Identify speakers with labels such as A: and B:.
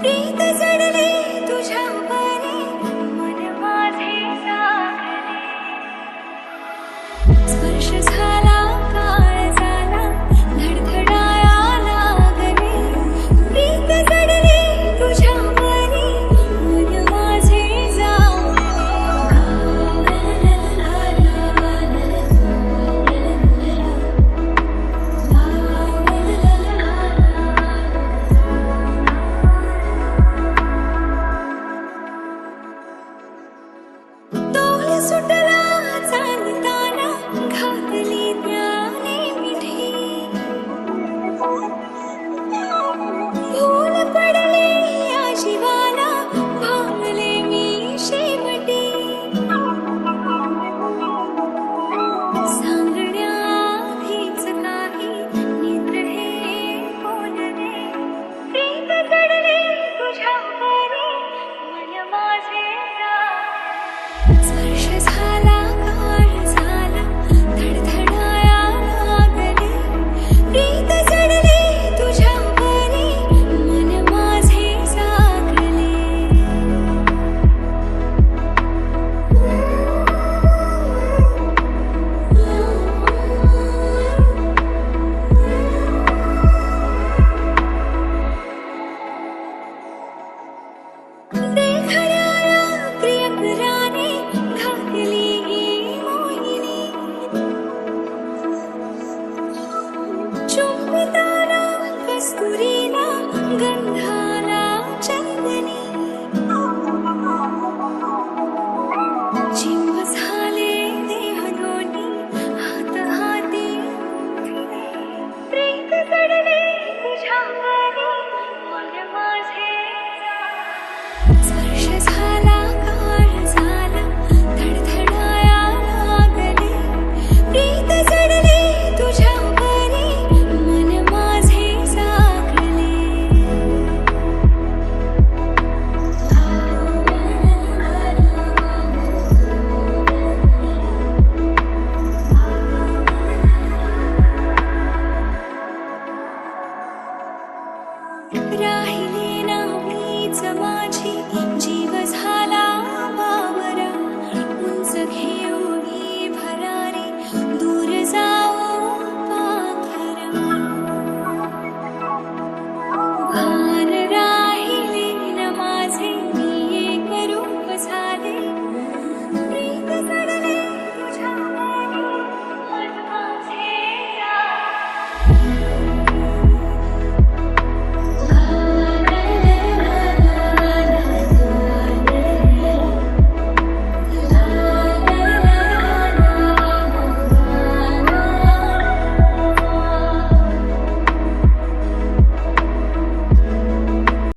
A: प्रीत जडले तुझ्या परी मन माझे जागले. स्पर्श झाला पूरी